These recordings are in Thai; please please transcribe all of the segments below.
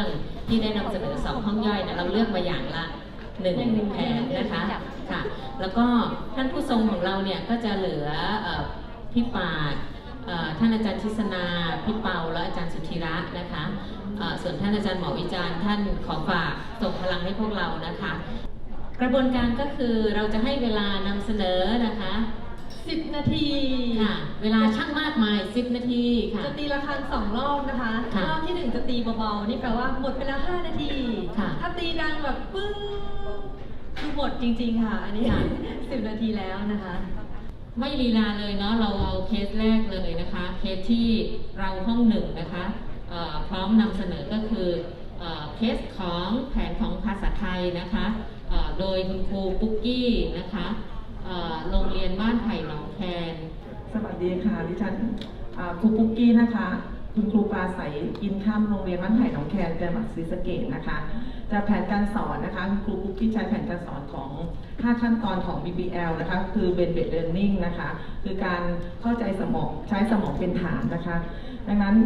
รื่องที่ได้นำเสนอสองห้องย่อยนะเราเลือกมาอย่างละหนึ่งแผนนะคะค่ะแล้วก็ท่านผู้ทรงของเราเนี่ยก็จะเหลือพี่ปาดท่านอาจารย์ทิศนาพี่เปาและอาจารย์สุธีระนะคะส่วนท่านอาจารย์หมอวิจารณ์ท่านขอฝากส่งพลังให้พวกเรานะคะ กระบวนการก็คือเราจะให้เวลานำเสนอนะคะ สิบนาทีค่ะ เวลาช่างมากมาย 10 นาทีค่ะ จะตีละครั้งสองรอบนะคะค่ะรอบที่หนึ่งจะตีเบาๆนี่แปลว่าหมดไปแล้วห้านาทีค่ะถ้าตีดังแบบปึ้งคือหมดจริง ๆ ค่ะ อันนี้ค่ะสิบนาทีแล้วนะคะ ไม่ลีลาเลยเนาะเราเอาเคสแรกเลยนะคะ เคสที่เราห้องหนึ่งนะคะเอ่อพร้อมนำเสนอก็คือเอ่อเคสของแผนของภาษาไทยนะคะเอ่อโดยคุณครูปุ๊กกี้นะคะเอ่อ โรงเรียนบ้านไผ่หนองแคนสวัสดีค่ะดิฉันครูปุ๊กกี้นะคะ คุณครูปลาใสอินข้ามโรงเรียนบ้านไผ่หนองแคนจังหวัดศรีสะเกษนะคะจะแผนการสอนนะคะคุณครูปุ๊กกี้ใช้แผนการสอนของ 5 ขั้นตอนของ BBL นะคะ คือ b e n b e d Learning นะคะ คือการเข้าใจสมองใช้สมองเป็นฐานนะคะ ดังนั้น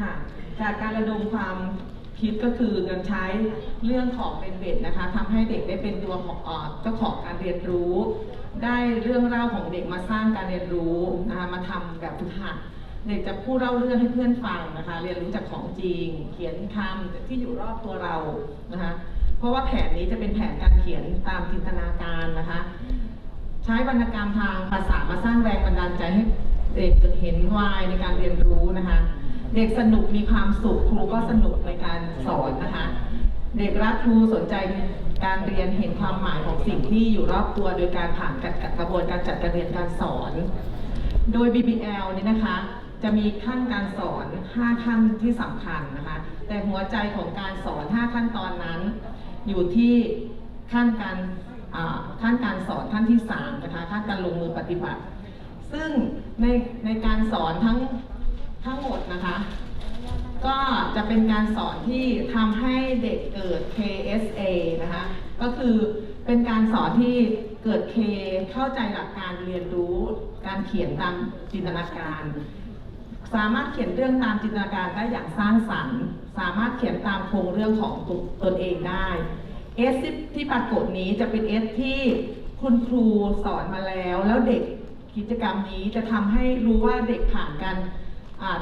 ค่ะจากการระดมความ คิดก็คือการใช้เรื่องของเป็นเบ็ดนะคะทำให้เด็กได้เป็นตัวของเจ้าของการเรียนรู้ ได้เรื่องเล่าของเด็กมาสร้างการเรียนรู้นะคะมาทำแบบฝึกหัดเด็กจะพูดเล่าเรื่องให้เพื่อนฟังนะคะ เรียนรู้จากของจริง เขียนคำที่อยู่รอบตัวเรานะคะเพราะว่าแผนนี้จะเป็นแผนการเขียนตามจินตนาการนะคะ ใช้วรรณกรรมทางภาษามาสร้างแรงบันดาลใจให้เด็กเกิดเห็นวายในการเรียนรู้นะคะ เด็กสนุกมีความสุขครูก็สนุกในการสอนนะคะ เด็กรักครูสนใจการเรียนเห็นความหมายของสิ่งที่อยู่รอบตัวโดยการผ่านกระบวนการจัดการเรียนการสอน โดย BBL นี่นะคะจะมีขั้นการสอน 5 ขั้นที่สำคัญนะคะ แต่หัวใจของการสอน 5 ขั้นตอนนั้น อยู่ที่ขั้นการขั้นการสอนขั้นที่3นะคะขั้นการลงมือปฏิบัติ ซึ่งในในการสอนทั้ง นะคะ ก็จะเป็นการสอนที่ทำให้เด็กเกิด KSA นะคะ ก็คือเป็นการสอนที่เกิด K เข้าใจหลักการเรียนรู้ การเขียนตามจินตนาการ สามารถเขียนเรื่องตามจินตนาการได้อย่างสร้างสรรค์ สามารถเขียนตามโครงเรื่องของตตนเองได้ S ที่ที่ปรากฏนี้จะเป็น S ที่คุณครูสอนมาแล้ว แล้วเด็กกิจกรรมนี้จะทำให้รู้ว่าเด็กผ่านการ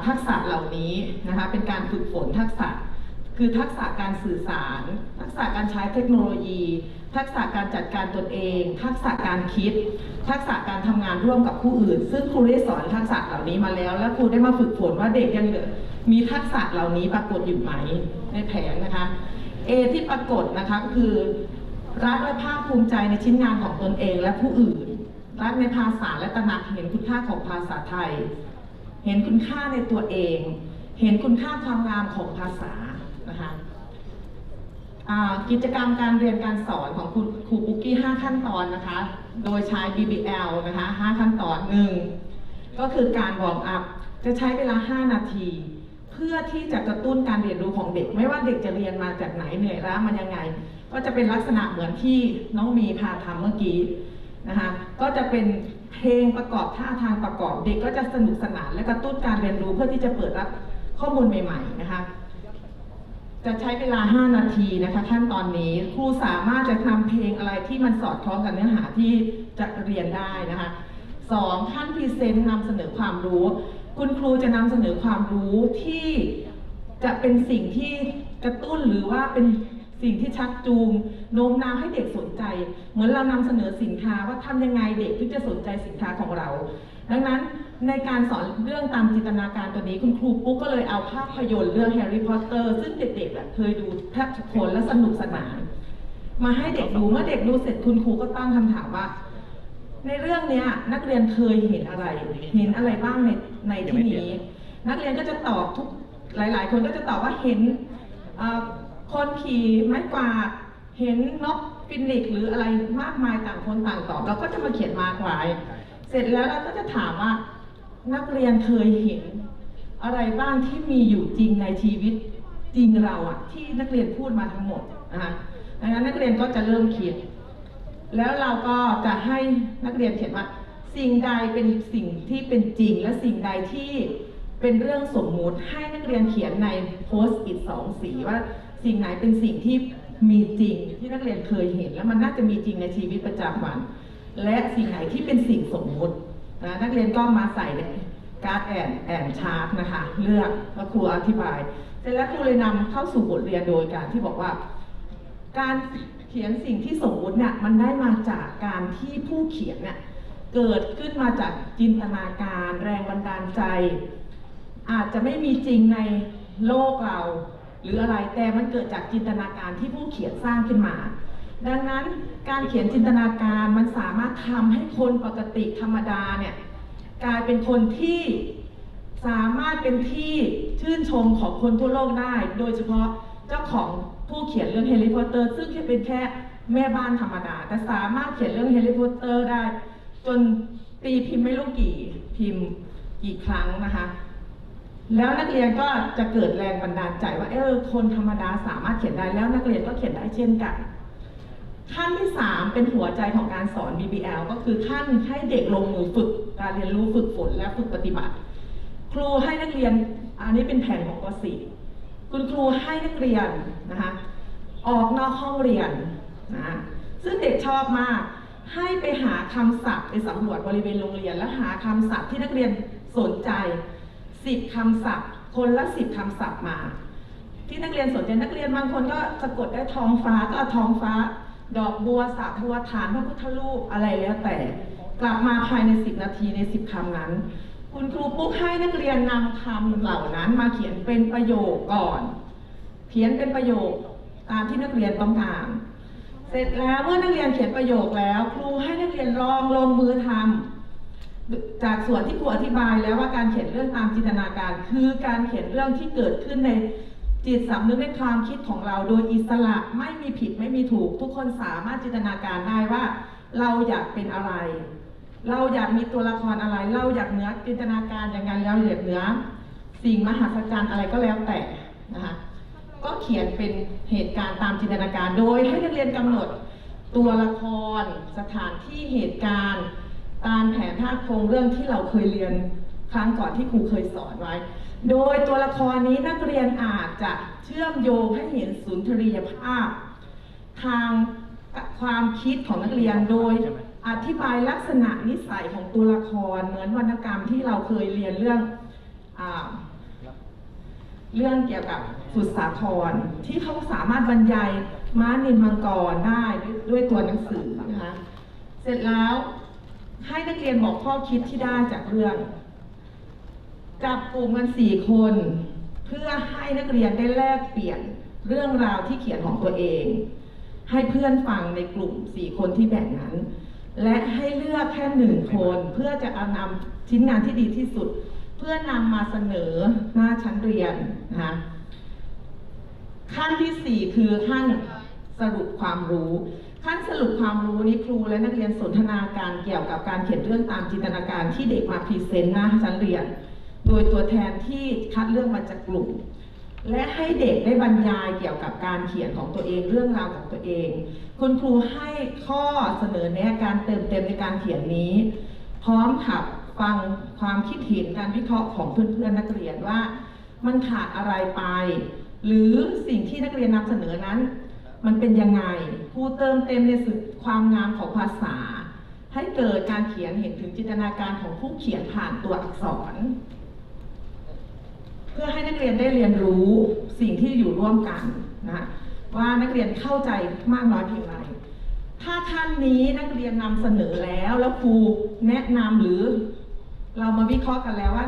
ทักษะเหล่านี้นะคะเป็นการฝึกฝนทักษะ คือทักษะการสื่อสาร ทักษะการใช้เทคโนโลยี ทักษะการจัดการตนเอง ทักษะการคิด ทักษะการทำงานร่วมกับผู้อื่น ซึ่งครูได้สอนทักษะเหล่านี้มาแล้ว และครูได้มาฝึกฝนว่าเด็กยังมีทักษะเหล่านี้ปรากฏอยู่ไหมในแผนนะคะ A ที่ปรากฏนะคะก็คือรักและภาคภูมิใจในชิ้นงานของตนเองและผู้อื่น รักในภาษาและตระหนักเห็นคุณค่าของภาษาไทย เห็นคุณค่าในตัวเอง เห็นคุณค่าความงามของภาษานะคะกิจกรรมการเรียนการสอนของครูครูปุ๊กกี้ 5 ขั้นตอนนะคะ โดยใช้ BBL นะคะ 5 ขั้นตอนหนึ่งก็คือการวอร์มอัพ จะใช้เวลา 5 นาที เพื่อที่จะกระตุ้นการเรียนรู้ของเด็ก ไม่ว่าเด็กจะเรียนมาจากไหนเหนื่อยล้ามันยังไง ก็จะเป็นลักษณะเหมือนที่น้องมีพาทำเมื่อกี้นะคะ ก็จะเป็น เพลงประกอบท่าทางประกอบเด็กก็จะสนุกสนาน และกระตุ้นการเรียนรู้เพื่อที่จะเปิดรับข้อมูลใหม่ ๆ นะคะ จะใช้เวลา 5 นาทีนะคะขั้นตอนนี้ครูสามารถจะทำเพลงอะไรที่มันสอดคล้องกับเนื้อหาที่จะเรียนได้นะคะสองขั้นพรีเซนต์นำเสนอความรู้ คุณครูจะนำเสนอความรู้ที่จะเป็นสิ่งที่กระตุ้นหรือว่าเป็น สิ่งที่ชักจูงโน้มน้าวให้เด็กสนใจ เหมือนเรานำเสนอสินค้าว่าทำยังไงเด็กถึงจะสนใจสินค้าของเรา ดังนั้นในการสอนเรื่องตามจินตนาการตัวนี้คุณครูปุ๊กก็เลยเอาภาพยนตร์เรื่องแฮร์รี่พอตเตอร์ซึ่งเด็กๆอะเคยดูแทบทุกคนและสนุกสนาน มาให้เด็กดูเมื่อเด็กดูเสร็จคุณครูก็ตั้งคำถามว่า ในเรื่องเนี้ยนักเรียนเคยเห็นอะไร เห็นอะไรบ้างในในที่นี้ นักเรียนก็จะตอบทุกหลาย ๆ คนก็จะตอบว่าเห็นเอ่อ คนขี่ไม้กวาดเห็นนกฟินิกซ์หรืออะไรมากมายต่างคนต่างตอบเราก็จะมาเขียนมากไว้ เสร็จแล้วเราก็จะถามว่านักเรียนเคยเห็น อะไรบ้างที่มีอยู่จริงในชีวิตจริงเราอะที่นักเรียนพูดมาทั้งหมดนะคะดังนั้นนักเรียนก็จะเริ่มคิดแล้วเราก็จะให้นักเรียนเขียนว่า สิ่งใดเป็นสิ่งที่เป็นจริง และสิ่งใดที่เป็นเรื่องสมมุติให้นักเรียนเขียนในโพสต์อิทสองสีว่า สิ่งไหนเป็นสิ่งที่มีจริงที่นักเรียนเคยเห็น และมันน่าจะมีจริงในชีวิตประจำวัน และสิ่งไหนที่เป็นสิ่งสมมตินะนักเรียนก็มาใส่ในการ์ดแอนแอนชาร์ตนะคะ เลือกแล้วครูอธิบายเสร็จแล้วครูเลยนำเข้าสู่บทเรียนโดยการที่บอกว่า การเขียนสิ่งที่สมมติเนี่ยมันได้มาจากการที่ผู้เขียนเนี่ยเกิดขึ้นมาจากจินตนาการ แรงบันดาลใจ อาจจะไม่มีจริงในโลกเรา หรืออะไรแต่มันเกิดจากจินตนาการที่ผู้เขียนสร้างขึ้นมา ดังนั้นการเขียนจินตนาการมันสามารถทำให้คนปกติธรรมดาเนี่ยกลายเป็นคนที่สามารถเป็นที่ชื่นชมของคนทั่วโลกได้ โดยเฉพาะเจ้าของผู้เขียนเรื่องแฮร์รี่พอตเตอร์ซึ่งแค่เป็นแค่แม่บ้านธรรมดา แต่สามารถเขียนเรื่องแฮร์รี่พอตเตอร์ได้ จนตีพิมพ์ไม่รู้กี่พิมพ์กี่ครั้งนะคะ แล้วนักเรียนก็จะเกิดแรงบันดาลใจว่าเออคนธรรมดาสามารถเขียนได้แล้วนักเรียนก็เขียนได้เช่นกัน ขั้นที่ 3 เป็นหัวใจของการสอน BBL ก็คือขั้นให้เด็กลงมือฝึกการเรียนรู้ฝึกฝนและฝึกปฏิบัติ ครูให้นักเรียนอันนี้เป็นแผนของป .4 คุณครูให้นักเรียนนะคะออกนอกห้องเรียนนะซึ่งเด็กชอบมากให้ไปหาคำศัพท์ไปสำรวจบริเวณโรงเรียน และหาคำศัพท์ที่นักเรียนสนใจ 10คำศัพท์ คนละ10คำศัพท์มา ที่นักเรียนสนใจนักเรียนบางคนก็สะกดได้ท้องฟ้าก็เอาท้องฟ้า ดอกบัวสระบัวฐานพระพุทธรูปอะไรแล้วแต่ กลับมาภายใน10นาทีใน10คำนั้น คุณครูปุ๊กให้นักเรียนนำคำเหล่านั้นมาเขียนเป็นประโยคก่อน เขียนเป็นประโยคตามที่นักเรียนต้องการ เสร็จแล้วเมื่อนักเรียนเขียนประโยคแล้ว ครูให้นักเรียนลองลงมือทำ จากส่วนที่ครูอธิบายแล้วว่าการเขียนเรื่องตามจินตนาการ คือการเขียนเรื่องที่เกิดขึ้นในจิตสำนึกในความคิดของเราโดยอิสระไม่มีผิดไม่มีถูก ทุกคนสามารถจินตนาการได้ว่า เราอยากเป็นอะไร เราอยากมีตัวละครอะไร เราอยากเนื้อจินตนาการอย่างนั้นแล้วอยากเนื้อสิ่งมหัศจรรย์อะไรก็แล้วแต่นะคะก็เขียนเป็นเหตุการณ์ตามจินตนาการโดยให้นักเรียนกำหนดตัวละครสถานที่เหตุการณ์ ตามแผนภาคโครงเรื่องที่เราเคยเรียนครั้งก่อนที่ครูเคยสอนไว้ โดยตัวละครนี้นักเรียนอาจจะเชื่อมโยงให้เห็นสุนทรียภาพ ทางความคิดของนักเรียนโดยอธิบายลักษณะนิสัยของตัวละครเหมือนวรรณกรรมที่เราเคยเรียนเรื่องอาเรื่องเกี่ยวกับสุดสาครที่เขาสามารถบรรยายม้านินมังกรได้ด้วยด้วยตัวหนังสือนะคะเสร็จแล้ว ให้นักเรียนบอกข้อคิดที่ได้จากเรื่อง จับกลุ่มกันสี่คน เพื่อให้นักเรียนได้แลกเปลี่ยนเรื่องราวที่เขียนของตัวเอง ให้เพื่อนฟังในกลุ่มสี่คนที่แบ่งนั้น และให้เลือกแค่หนึ่งคนเพื่อจะเอานำชิ้นงานที่ดีที่สุด เพื่อนำมาเสนอหน้าชั้นเรียนนะคะขั้นที่สี่คือขั้นสรุปความรู้ ขั้นสรุปความรู้นี้ครูและนักเรียนสนทนาการเกี่ยวกับการเขียนเรื่องตามจินตนาการที่เด็กมาพรีเซนต์หน้าชั้นเรียน โดยตัวแทนที่คัดเลือกมาจากกลุ่ม และให้เด็กได้บรรยายเกี่ยวกับการเขียนของตัวเองเรื่องราวของตัวเอง คุณครูให้ข้อเสนอแนะการเติมเต็มในการเขียนนี้ พร้อมกับฟังความคิดเห็นการวิเคราะห์ของเพื่อนๆนักเรียนว่า มันขาดอะไรไป หรือสิ่งที่นักเรียนนำเสนอนั้น มันเป็นยังไงครูเติมเต็มในสุดความงามของภาษา ให้เกิดการเขียนเห็นถึงจินตนาการของผู้เขียนผ่านตัวอักษร เพื่อให้นักเรียนได้เรียนรู้สิ่งที่อยู่ร่วมกันนะว่านักเรียนเข้าใจมากน้อยเพียงไรถ้าท่านนี้นักเรียนนำเสนอแล้วแล้วครูแนะนำหรือเรามาวิเคราะห์กันแล้วว่า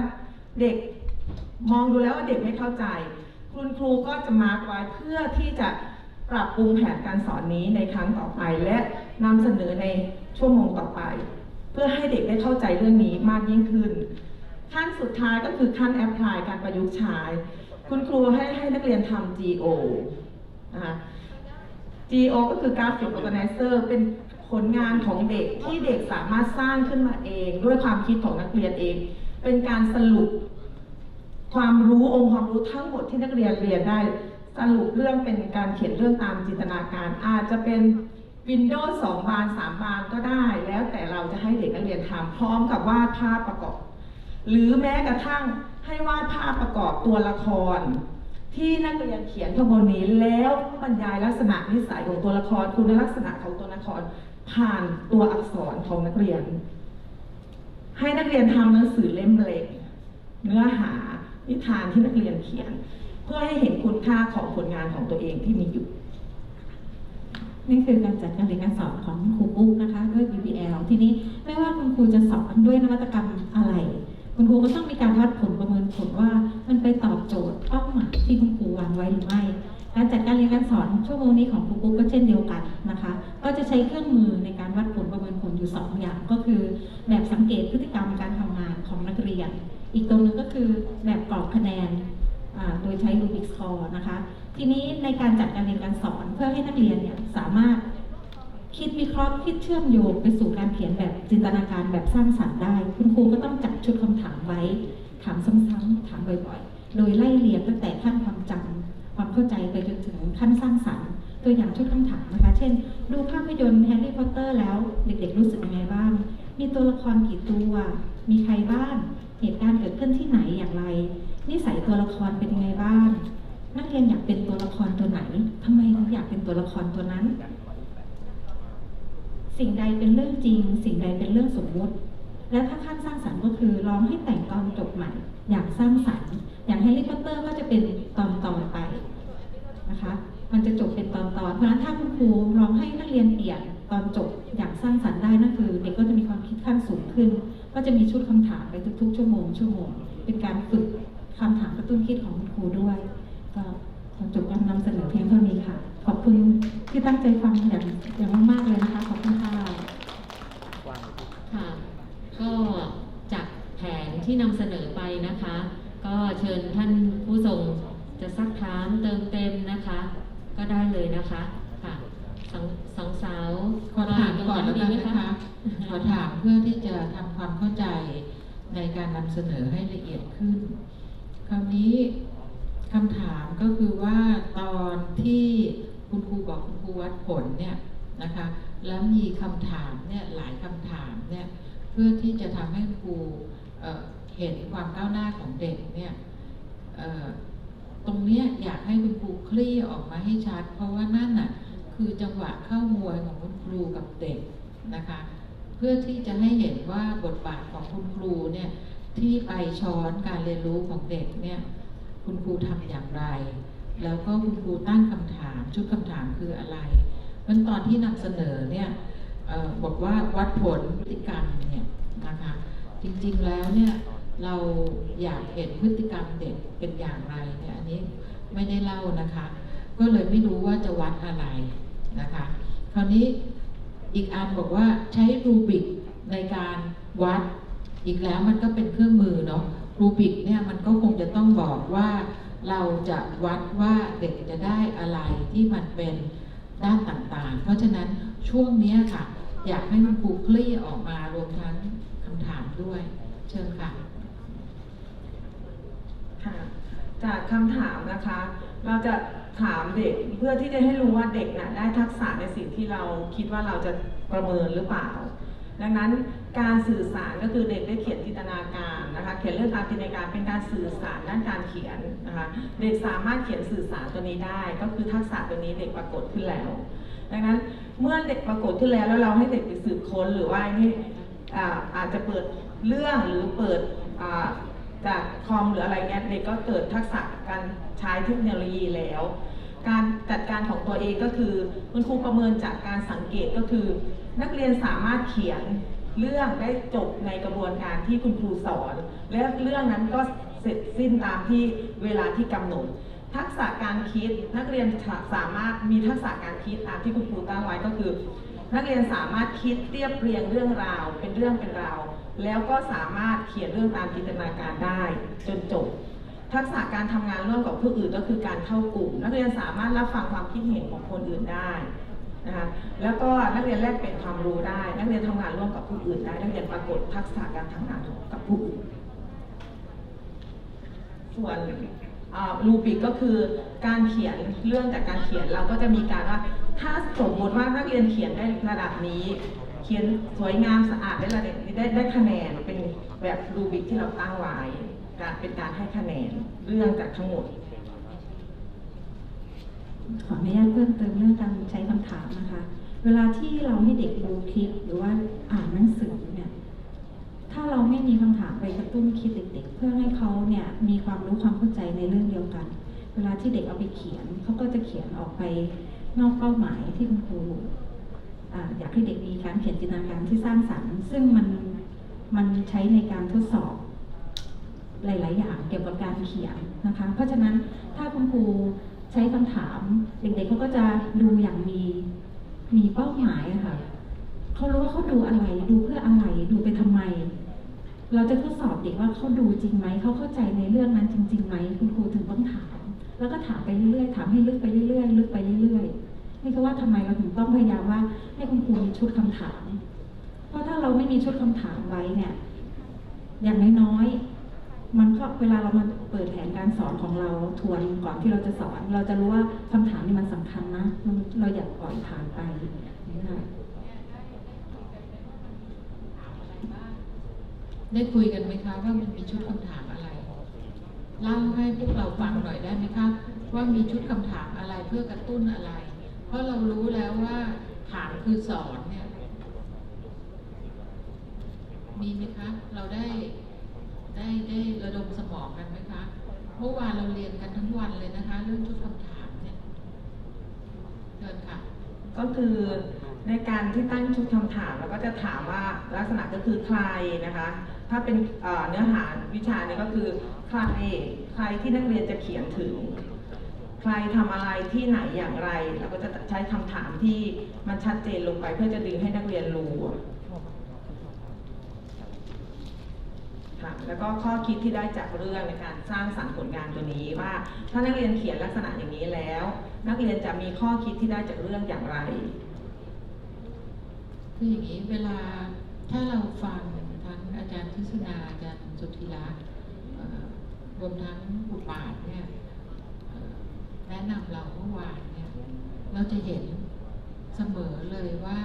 เด็กมองดูแล้วว่าเด็กไม่เข้าใจ คุณครูก็จะมาร์กไว้เพื่อที่จะ ปรับปรุงแผนการสอนนี้ในครั้งต่อไป และนำเสนอในชั่วโมงต่อไป เพื่อให้เด็กได้เข้าใจเรื่องนี้มากยิ่งขึ้น ขั้นสุดท้ายก็คือขั้นแอพพลายการประยุกต์ใช้คุณครูให้ให้นักเรียนทำ GO นะคะ GO ก็คือ Graphic Organizer เป็นผลงานของเด็กที่เด็กสามารถสร้างขึ้นมาเอง ด้วยความคิดของนักเรียนเอง เป็นการสรุปความรู้องค์ความรู้ทั้งหมดที่นักเรียนเรียนได้ สรุปเรื่องเป็นการเขียนเรื่องตามจินตนาการ อาจจะเป็น Windows 2บาน3บานก็ได้ แล้วแต่เราจะให้เด็กนักเรียนทำพร้อมกับวาดภาพประกอบ หรือแม้กระทั่งให้วาดภาพประกอบตัวละคร ที่นักเรียนเขียนข้างบนนี้แล้วบรรยายลักษณะนิสัยของตัวละครคุณลักษณะของตัวละครผ่านตัวอักษรของนักเรียน ให้นักเรียนทำหนังสือเล่มเล็กเนื้อหานิทานที่นักเรียนเขียน พื่อให้เห็นคุณค่าของผลงานของตัวเองที่มีอยู่ นี่คือการจัดการเรียนการสอนของครูปุ๊กนะคะ ด้วย BBL ทีนี้ไม่ว่าคุณครูจะสอนด้วยนวัตกรรมอะไร คุณครูก็ต้องมีการวัดผลประเมินผลว่ามันไปตอบโจทย์เป้าหมายที่คุณครูวางไว้หรือไม่การจัดการเรียนการสอนชั่วโมงนี้ของครูปุ๊กก็เช่นเดียวกันนะคะ ก็จะใช้เครื่องมือในการวัด ใช้รูบิกสคอร์นะคะ ทีนี้ในการจัดการเรียนการสอนเพื่อให้นักเรียนเนี่ยสามารถคิดวิเคราะห์คิดเชื่อมโยงไปสู่การเขียนแบบจินตนาการแบบสร้างสรรค์ได้ คุณครูก็ต้องจัดชุดคำถามไว้ ถามซ้ำๆถามบ่อยๆ โดยไล่เรียงตั้งแต่ขั้นความจำความเข้าใจไปจนถึงขั้นสร้างสรรค์ ตัวอย่างชุดคำถามนะคะ เช่น ดูภาพยนตร์แฮร์รี่พอตเตอร์แล้วเด็กๆ รู้สึกยังไงบ้าง มีตัวละครกี่ตัว มีใครบ้าง เหตุการณ์เกิดขึ้นที่ไหนอย่างไร นิสัยตัวละครเป็นยังไงบ้างนักเรียนอยากเป็นตัวละครตัวไหนทำไมถึงอยากเป็นตัวละครตัวนั้น สิ่งใดเป็นเรื่องจริง สิ่งใดเป็นเรื่องสมมุติ และถ้าขั้นสร้างสรรค์ก็คือลองให้แต่งตอนจบใหม่ อย่างสร้างสรรค์ อย่างแฮร์รี่พอตเตอร์ก็จะเป็นตอนตอนไปนะคะ มันจะจบเป็นตอนตอนเพราะฉะนั้นถ้าคุณครูลองให้นักเรียนเปลี่ยนตอนจบอย่างสร้างสรรค์ได้นั่นคือ เด็กก็จะมีความคิดขั้นสูงขึ้น ก็จะมีชุดคำถามไปทุกๆ ชั่วโมงชั่วโมง เป็นการฝึก คำถามกระตุ้นคิดของคุณครูด้วย ก็ขอจบการนำเสนอเพียงเท่านี้ค่ะ ขอบคุณที่ตั้งใจฟังอย่างอย่างมากๆเลยนะคะขอบคุณค่ะค่ะ ก็จากแผนที่นำเสนอไปนะคะ ก็เชิญท่านผู้ทรงจะซักถามเติมเต็มนะคะ ก็ได้เลยนะคะค่ะสองสองสาวขอถามก่อนแล้วกันดีไหมนะคะขอถามเพื่อที่จะทำความเข้าใจในการนำเสนอให้ละเอียดขึ้น คราวนี้คำถามก็คือว่าตอนที่คุณครูบอกคุณครูวัดผลเนี่ยนะคะแล้วมีคำถามเนี่ยหลายคำถามเนี่ยเพื่อที่จะทำให้ครูเเห็นความก้าวหน้าของเด็กเนี่ยตรงเนี้ยอยากให้คุณครูคลี่ออกมาให้ชัด เพราะว่านั่นน่ะคือจังหวะเข้ามวยของคุณครูกับเด็กนะคะ เพื่อที่จะให้เห็นว่าบทบาทของคุณครูเนี่ย ที่ไปช้อนการเรียนรู้ของเด็กเนี่ยคุณครูทำอย่างไร แล้วก็คุณครูตั้งคำถามชุดคำถามคืออะไรเพราะตอนที่นำเสนอเนี่ยออบอกว่าวัดผลพฤติกรรมเนี่ยนะคะจริงๆแล้วเนี่ยเราอยากเห็นพฤติกรรมเด็กเป็นอย่างไรเนี่ยอันนี้ไม่ได้เล่านะคะ ก็เลยไม่รู้ว่าจะวัดอะไรนะคะ คราวนี้อีกอันบอกว่าใช้รูบิกในการวัด อีกแล้วมันก็เป็นเครื่องมือเนาะรูบิกเนี่ยมันก็คงจะต้องบอกว่าเราจะวัดว่าเด็กจะได้อะไรที่มันเป็นด้านต่างๆ เพราะฉะนั้นช่วงนี้ค่ะ อยากให้คุณครูคลี่ออกมารวมทั้งคำถามด้วย เชิญค่ะค่ะ จากคำถามนะคะ เราจะถามเด็กเพื่อที่จะให้รู้ว่าเด็กน่ะได้ทักษะในสิ่งที่เราคิดว่าเราจะประเมินหรือเปล่า ดังนั้นการสื่อสารก็คือเด็กได้เขียนจินตนาการนะคะเขียนเรื่องตามจินตนาการเป็นการสื่อสารด้านการเขียนนะคะเด็กสามารถเขียนสื่อสารตัวนี้ได้ ก็คือทักษะตัวนี้เด็กปรากฏขึ้นแล้ว ดังนั้นเมื่อเด็กปรากฏขึ้นแล้วแล้วเราให้เด็กไปสืบค้นหรือว่าไอ้นี่อ่าอาจจะเปิดเรื่องหรือเปิดจากคอมหรืออะไรเงี้ยเด็กก็เกิดทักษะการใช้เทคโนโลยีแล้ว การจัดการของตัวเองก็คือคุณครูประเมินจากการสังเกตก็คือ นักเรียนสามารถเขียนเรื่องได้จบในกระบวนการที่คุณครูสอน และเรื่องนั้นก็เสร็จสิ้นตามที่เวลาที่กำหนด ทักษะการคิดนักเรียนสามารถมีทักษะการคิดตามที่คุณครูตั้งไว้ก็คือ นักเรียนสามารถคิดเรียบเรียงเรื่องราว เป็นเรื่องเป็นราวแล้วก็สามารถเขียนเรื่องตามจินตนาการได้จนจบ ทักษะการทำงานร่วมกับผู้อื่นก็คือการเข้ากลุ่ม นักเรียนสามารถรับฟังความคิดเห็นของคนอื่นได้ นะคะแล้วก็นักเรียนแลกเปลี่ยนความรู้ได้ นักเรียนทำงานร่วมกับผู้อื่นได้ นักเรียนปรากฏทักษะการทำงานกับผู้อื่น ส่วนรูปิกก็คือการเขียนเรื่องจากการเขียนเราก็จะมีการว่า ถ้าสมมติว่านักเรียนเขียนได้ระดับนี้ เขียนสวยงามสะอาดได้ระดับนี้ได้ได้คะแนนเป็นแบบรูบิกที่เราตั้งไว้การเป็นการให้คะแนนเรื่องจากทั้งหมด ขออนุญาตเพิ่มเติมเรื่องการใช้คำถามนะคะ เวลาที่เราให้เด็กดูคลิปหรือว่าอ่านหนังสือเนี่ยถ้าเราไม่มีคำถามไปกระตุ้นคิดเด็ก ๆ เพื่อให้เขาเนี่ยมีความรู้ความเข้าใจในเรื่องเดียวกัน เวลาที่เด็กเอาไปเขียนเขาก็จะเขียนออกไปนอกเป้าหมายที่คุณครูอยากให้เด็กมีการเขียนจินตนาการที่สร้างสรรค์ ซึ่งมันมันใช้ในการทดสอบหลาย ๆ อย่างเกี่ยวกับการเขียนนะคะ เพราะฉะนั้นถ้าคุณครู ใช้คำถาม เด็กๆเขาก็จะดูอย่างมีมีเป้าหมายอะค่ะเขารู้ว่าเขาดูอะไร ดูเพื่ออะไร ดูไปทำไม เราจะทดสอบเด็กว่าเขาดูจริงไหม เขาเข้าใจในเรื่องนั้นจริงๆไหม คุณครูถึงต้องถาม แล้วก็ถามไปเรื่อยๆ ถามให้ลึกไปเรื่อยๆ ลึกไปเรื่อยๆ นี่คือว่าทำไมเราถึงต้องพยายามว่าให้คุณครูมีชุดคำถาม เพราะถ้าเราไม่มีชุดคำถามไว้เนี่ย อย่างน้อยๆ มันก็เวลาเรามาเปิดแผนการสอนของเราทวนก่อนที่เราจะสอน เราจะรู้ว่าคำถามนี่มันสำคัญนะเราอย่าปล่อยผ่านไปนี่ค่ะได้คุยกันไหมคะว่ามันมีชุดคำถามอะไรเล่าให้พวกเราฟังหน่อยได้ไหมคะว่ามีชุดคำถามอะไรเพื่อกระตุ้นอะไร เพราะเรารู้แล้วว่าถามคือสอนเนี่ยมีไหมคะ เราได้ ได้ได้ระดมสมองกันไหมคะ เมื่อวานเราเรียนกันทั้งวันเลยนะคะ เรื่องชุดคำถามเนี่ยเชิญค่ะ ก็คือในการที่ตั้งชุดคำถามเราก็จะถามว่าลักษณะก็คือใครนะคะ ถ้าเป็นเอ่อเนื้อหาวิชานี้ก็คือใครใครที่นักเรียนจะเขียนถึง ใครทำอะไรที่ไหนอย่างไร เราก็จะใช้คำถามที่มันชัดเจนลงไปเพื่อจะดึงให้นักเรียนรู้ ค่ะแล้วก็ข้อคิดที่ได้จากเรื่องในการสร้างสรรค์ผลงานตัวนี้ว่า ถ้านักเรียนเขียนลักษณะอย่างนี้แล้ว นักเรียนจะมีข้อคิดที่ได้จากเรื่องอย่างไรคืออย่างนี้เวลาถ้าเราฟังทั้งอาจารย์ทิศนาอาจารย์สุธิรักษ์รวมทั้งบุปาดเนี่ยแนะนำเราเมื่อวานเนี่ยเราจะเห็นเสมอเลยว่า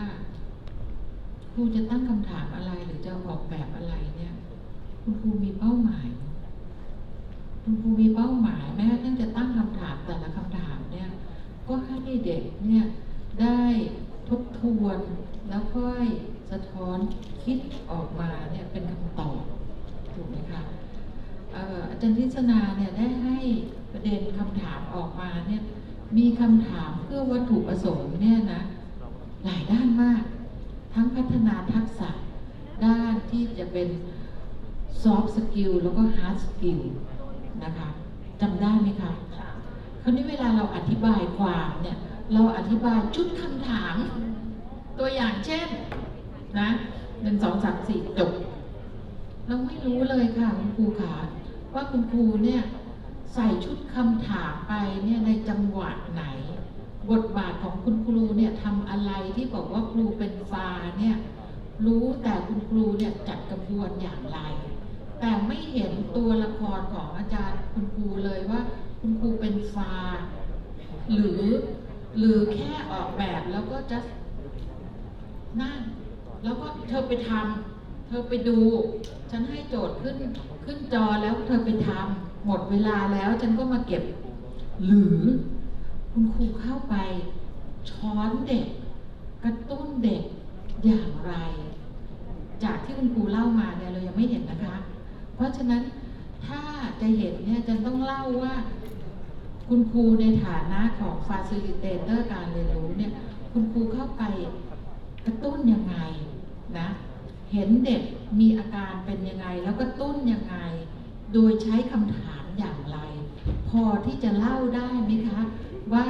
ครูจะตั้งคำถามอะไรหรือจะออกแบบอะไรเนี่ย คุณครูมีเป้าหมาย คุณครูมีเป้าหมาย แม้กระทั่งจะตั้งคำถามแต่ละคำถามเนี่ย ก็ให้เด็กเนี่ยได้ทบทวนแล้วค่อยสะท้อนคิดออกมาเนี่ยเป็นคำตอบถูกไหมคะอาจารย์ทิศนาเนี่ยได้ให้ประเด็นคำถามออกมาเนี่ยมีคำถามเพื่อวัตถุประสงค์เนี่ยนะหลายด้านมาก ทั้งพัฒนาทักษะด้านที่จะเป็น soft skill แล้วก็ hard skill นะคะจำได้ไหมคะคราวนี้เวลาเราอธิบายความเนี่ยเราอธิบายชุดคำถาม ตัวอย่างเช่นนะหนึ่งสองสามสี่จบเราไม่รู้เลยค่ะคุณครูขาว่าคุณครูเนี่ยใส่ชุดคำถามไปเนี่ยในจังหวะไหน บทบาทของคุณครูเนี่ยทำอะไรที่บอกว่าครูเป็นฟาเนี่ยรู้แต่คุณครูเนี่ยจัดกระบวนอย่างไร แต่ไม่เห็นตัวละครของอาจารย์คุณครูเลยว่า คุณครูเป็นฟา หรือหรือแค่ออกแบบแล้วก็จะนั่งแล้วก็เธอไปทำเธอไปดู ฉันให้โจทย์ขึ้นขึ้นจอแล้วเธอไปทำหมดเวลาแล้วฉันก็มาเก็บ หรือคุณครูเข้าไปช้อนเด็ก กระตุ้นเด็กอย่างไร จากที่คุณครูเล่ามาเนี่ยเรายังไม่เห็นนะคะ เพราะฉะนั้นถ้าจะเห็นเนี่ยจะต้องเล่าว่าคุณครูในฐานะของ facilitator การเรียนรู้เนี่ยคุณครูเข้าไปกระตุ้นยังไงนะเห็นเด็กมีอาการเป็นยังไง แล้วกระตุ้นยังไง โดยใช้คำถามอย่างไร พอที่จะเล่าได้ไหมคะ ว่า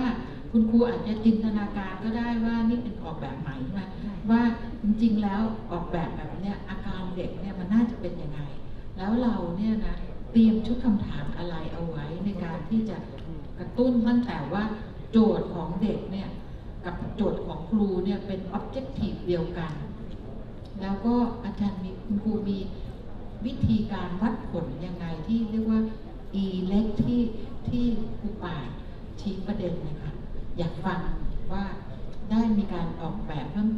คุณครูอาจจะจินตนาการก็ได้ว่านี่เป็นออกแบบใหม่ใช่ไหมว่าจริงๆแล้วออกแบบแบบเนี้ยอาการเด็กเนี่ยมันน่าจะเป็นยังไง แล้วเราเนี่ยนะเตรียมชุดคำถามอะไรเอาไว้ในการที่จะกระตุ้นตั้งแต่ว่าโจทย์ของเด็กเนี่ยกับโจทย์ของครูเนี่ยเป็น objective เดียวกัน แล้วก็อาจารย์มีคุณครูมีวิธีการวัดผลยังไงที่เรียกว่า e เล็กที่ที่ครูป่าชี้ประเด็นนะคะอยากฟังว่าได้มีการออกแบบเพิ่ม